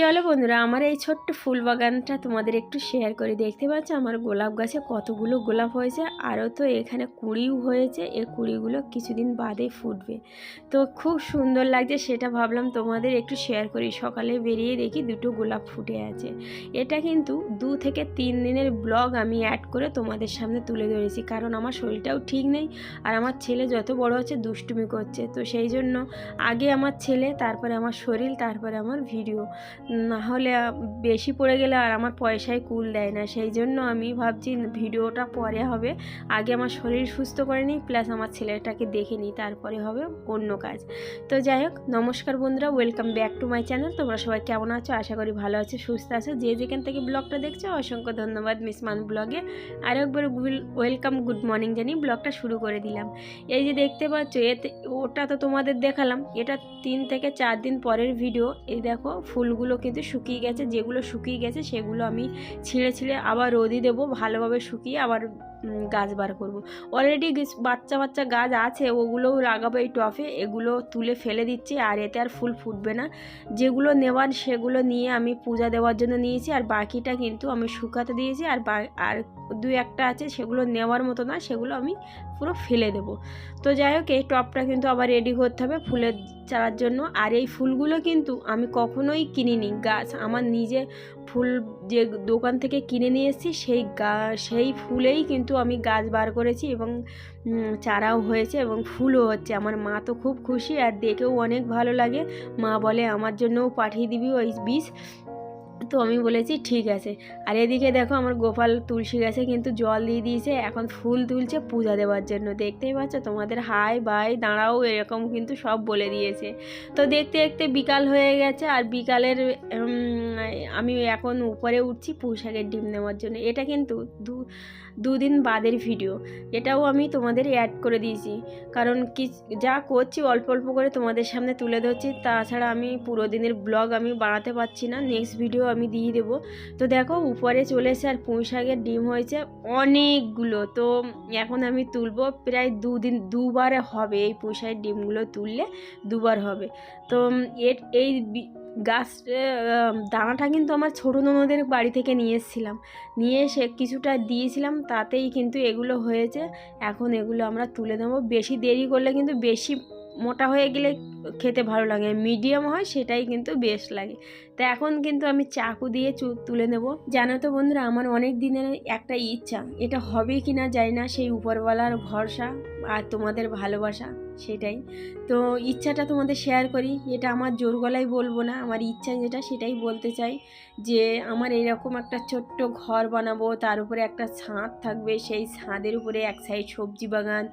চলো বন্ধুরা, আমার এই ছোট্ট ফুল বাগানটা তোমাদের একটু শেয়ার করে। দেখতে পাচ্ছ আমার গোলাপ গাছে কতগুলো গোলাপ হয়েছে? আরও তো এখানে কুড়িও হয়েছে, এই কুড়িগুলো কিছুদিন বাদে ফুটবে। তো খুব সুন্দর লাগছে, সেটা ভাবলাম তোমাদের একটু শেয়ার করি। সকালে বেরিয়ে দেখি দুটো গোলাপ ফুটে আছে। এটা কিন্তু দু থেকে তিন দিনের ব্লগ আমি অ্যাড করে তোমাদের সামনে তুলে ধরেছি, কারণ আমার শরীরটাও ঠিক নেই আর আমার ছেলে যত বড় হচ্ছে দুষ্টুমি করছে। তো সেই জন্য আগে আমার ছেলে, তারপরে আমার শরীর, তারপরে আমার ভিডিও না হলে বেশি পড়ে গেলে আর আমার পয়সায় কুল দেয় না। সেই জন্য আমি ভাবছি ভিডিওটা পরে হবে। আগে আমার শরীর সুস্থ করে নিই, প্লাস আমার ছেলেটাকে দেখে নিই, তারপরে হবে অন্য কাজ। তো যাই হোক, নমস্কার বন্ধুরা, welcome back to my channel. তোমরা সবাই কেমন আছো? আশা করি ভালো আছো, সুস্থ আছো। যে যেখান থেকে ব্লগটা দেখছ, অসংখ্য ধন্যবাদ মিস মান ব্লগে। আর একবার ওয়েলকাম, গুড মর্নিং জানিয়ে ব্লগটা শুরু করে দিলাম। এই যে দেখতে পাচ্ছ, এতে, ওটা তো তোমাদের দেখালাম। এটা তিন থেকে চার দিন পরের ভিডিও। এই দেখো, ফুলগুলো কিন্তু শুকিয়ে গেছে, যেগুলো শুকিয়ে গেছে, সেগুলো আমি ছিঁড়ে ছিঁড়ে আবার রোদি দেবো, ভালোভাবে শুকিয়ে আবার গাছ বার করব। অলরেডি বাচ্চা বাচ্চা গাছ আছে, ওগুলোও লাগাবো এই টফে এগুলো তুলে ফেলে দিচ্ছি, আর এতে আর ফুল ফুটবে না। যেগুলো নেওয়ার সেগুলো নিয়ে আমি পূজা দেওয়ার জন্য নিয়েছি, আর বাকিটা কিন্তু আমি শুকাতে দিয়েছি, আর আর দু একটা আছে সেগুলো নেওয়ার মতো না, সেগুলো আমি পুরো ফেলে দেবো। তো যাই হোক, এই টপটা কিন্তু আবার রেডি করতে হবে ফুলের চারার জন্য, আর এই ফুলগুলো কিন্তু আমি কখনোই কিনিনি। গাছ, আমার নিজে ফুল যে দোকান থেকে কিনে নিয়ে এসেছি, সেই গা, সেই ফুলেই কিন্তু আমি গাছ বার করেছি এবং চারাও হয়েছে এবং ফুলও হচ্ছে। আমার মা তো খুব খুশি আর দেখেও অনেক ভালো লাগে। মা বলে, আমার জন্যও পাঠিয়ে দিবি ওই বীজ। তো আমি বলেছি, ঠিক আছে। আর এদিকে দেখো আমার গোপাল তুলসী গাছে কিন্তু জল দিয়ে দিয়েছে, এখন ফুল তুলছে পূজা দেওয়ার জন্য। দেখতেই পাচ্ছ তোমাদের, হাই বাই, দাঁড়াও। এরকম কিন্তু সব বলে দিয়েছে। তো দেখতে দেখতে বিকাল হয়ে গেছে, আর বিকালের আমি এখন উপরে উঠছি পুঁশাকের ডিম নেওয়ার জন্য। এটা কিন্তু দু দুদিন বাদের ভিডিও এটাও আমি তোমাদের অ্যাড করে দিয়েছি। কারণ কি, যা করছি অল্প অল্প করে তোমাদের সামনে তুলে ধরছি, তাছাড়া আমি পুরো দিনের ব্লগ আমি বানাতে পারছি না নেক্সট ভিডিও আমি দিয়ে দেবো। তো দেখো, উপরে চলে এসে আর পুঁই শাকের ডিম হয়েছে অনেকগুলো। তো এখন আমি তুলবো, প্রায় দুদিন, দুবারে হবে এই পুঁই শাকের ডিমগুলো তুললে, দুবার হবে। তো, এর, এই গাছ দানাটা কিন্তু আমার ছোটো ননদের বাড়ি থেকে নিয়ে এসেছিলাম। নিয়ে এসে কিছুটা দিয়েছিলাম, তাতেই কিন্তু এগুলো হয়েছে। এখন এগুলো আমরা তুলে নেব বেশি দেরি করলে কিন্তু বেশি মোটা হয়ে গেলে খেতে ভালো লাগে। মিডিয়াম হয় সেটাই কিন্তু বেশ লাগে। তা এখন কিন্তু আমি চাকু দিয়ে তুলে নেব। জানো তো বন্ধুরা, আমার অনেক দিনের একটা ইচ্ছা। এটা হবে কি না জানি না, সেই উপরওয়ালার ভরসা। আর তোমাদের ভালোবাসা, সেটাই। তো ইচ্ছাটা তোমাদের শেয়ার করি। এটা আমার জোর গলায় বলব না। আমার ইচ্ছা যেটা, সেটাই বলতে চাই যে, আমার এরকম একটা ছোট্ট ঘর বানাবো, তার উপরে একটা ছাদ থাকবে। সেই ছাদের উপরে এক সাইড সবজি বাগান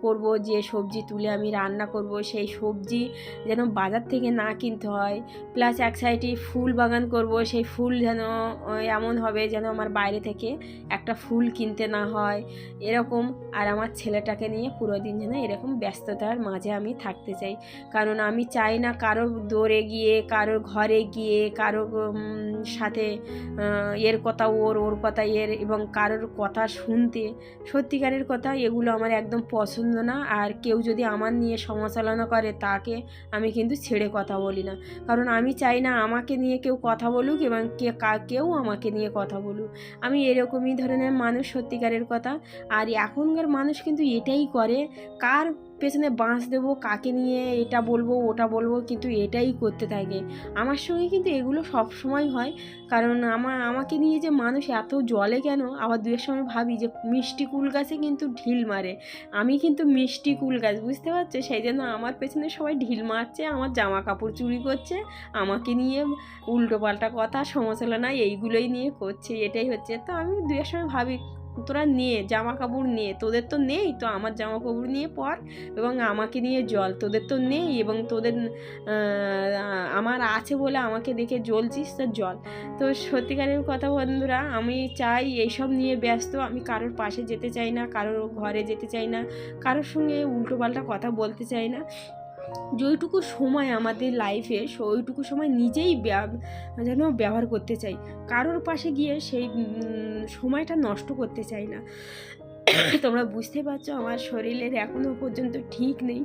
করব। যে সবজি তুলে আমি রান্না করব, সেই সবজি যেন বাজার থেকে না কিনতে হয়। প্লাস এক সাইডে ফুল বাগান করব। সেই ফুল যেন এমন হবে যেন আমার বাইরে থেকে একটা ফুল কিনতে না হয়। এরকম। আর আমার ছেলেটাকে নিয়ে পুরো দিন যেন এরকম ব্যস্ততার মাঝে আমি থাকতে চাই। কারণ আমি চাই না কারোর দৌড়ে গিয়ে, কারোর ঘরে গিয়ে কারোর সাথে এর কথা ওর ওর কথা এর এবং কারোর কথা শুনতে। সত্যিকারের কথা এগুলো আমার একদম পছন্দ না। আর কেউ যদি আমার নিয়ে সমালোচনা করে তাকে আমি কিন্তু ছেড়ে কথা বলি না। কারণ আমি চাই না আমাকে নিয়ে কেউ কথা বলুক এবং কে, কা- কেউ আমাকে নিয়ে কথা বলুক। আমি এরকমই ধরনের মানুষ সত্যিকারের কথা। আর এখনকার মানুষ কিন্তু এটাই করে। কার পেছনে বাঁশ দেবো, কাকে নিয়ে এটা বলব, ওটা বলব, কিন্তু এটাই করতে থাকে। আমার সঙ্গে কিন্তু এগুলো সব সময় হয়। কারণ আমার আমাকে নিয়ে যে মানুষ এত জলে কেন? আবার দুয়ের সময় ভাবি যে মিষ্টি কুল গাছে কিন্তু ঢিল মারে। আমি কিন্তু মিষ্টি কুল গাছ, বুঝতে পারছ? সেই জন্য আমার পেছনে সবাই ঢিল মারছে, আমার জামা কাপড় চুরি করছে, আমাকে নিয়ে উল্টো পাল্টা কথা সমালোচনা এইগুলোই নিয়ে করছে, এটাই হচ্ছে। তো আমি দুয়ের সময় ভাবি তোরা নিয়ে জামা কাপড় নিয়ে তোদের তো নেই, তো আমার জামা কাপড় নিয়ে পর এবং আমাকে নিয়ে জল। তোদের তো নেই এবং তোদের আমার আছে বলে আমাকে দেখে জ্বলছিস তো জল। তো সত্যিকারের কথা বন্ধুরা, আমি চাই এইসব নিয়ে ব্যস্ত। আমি কারোর পাশে যেতে চাই না, কারোর ঘরে যেতে চাই না, কারোর সঙ্গে উল্টোপাল্টা কথা বলতে চাই না। যেইটুকু সময় আমাদের লাইফে ওইটুকু সময় নিজেই যেন ব্যবহার করতে চাই। কারোর পাশে গিয়ে সেই সময়টা নষ্ট করতে চাই না। তোমরা বুঝতে পারছ, আমার শরীরের এখনও পর্যন্ত ঠিক নেই।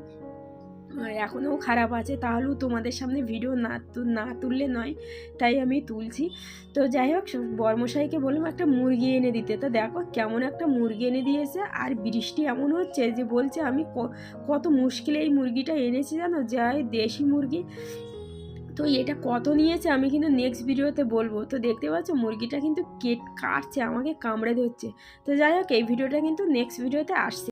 এখনও খারাপ আছে, তাহলেও তোমাদের সামনে ভিডিও না না তুললে নয়, তাই আমি তুলছি। তো যাই হোক বর্মশাইকে বললাম একটা মুরগি এনে দিতে। তো দেখো কেমন একটা মুরগি এনে দিয়েছে, আর বৃষ্টি এমন হচ্ছে যে বলছে আমি কত মুশকিলে এই মুরগিটা এনেছি জানো? যাই দেশি মুরগি। তো এটা কত নিয়েছে আমি কিন্তু নেক্সট ভিডিওতে বলব। তো দেখতে পাচ্ছ মুরগিটা কিন্তু কেট, কাটছে, আমাকে কামড়ে ধরছে। তো যাই হোক, এই ভিডিওটা কিন্তু নেক্সট ভিডিওতে আসছে।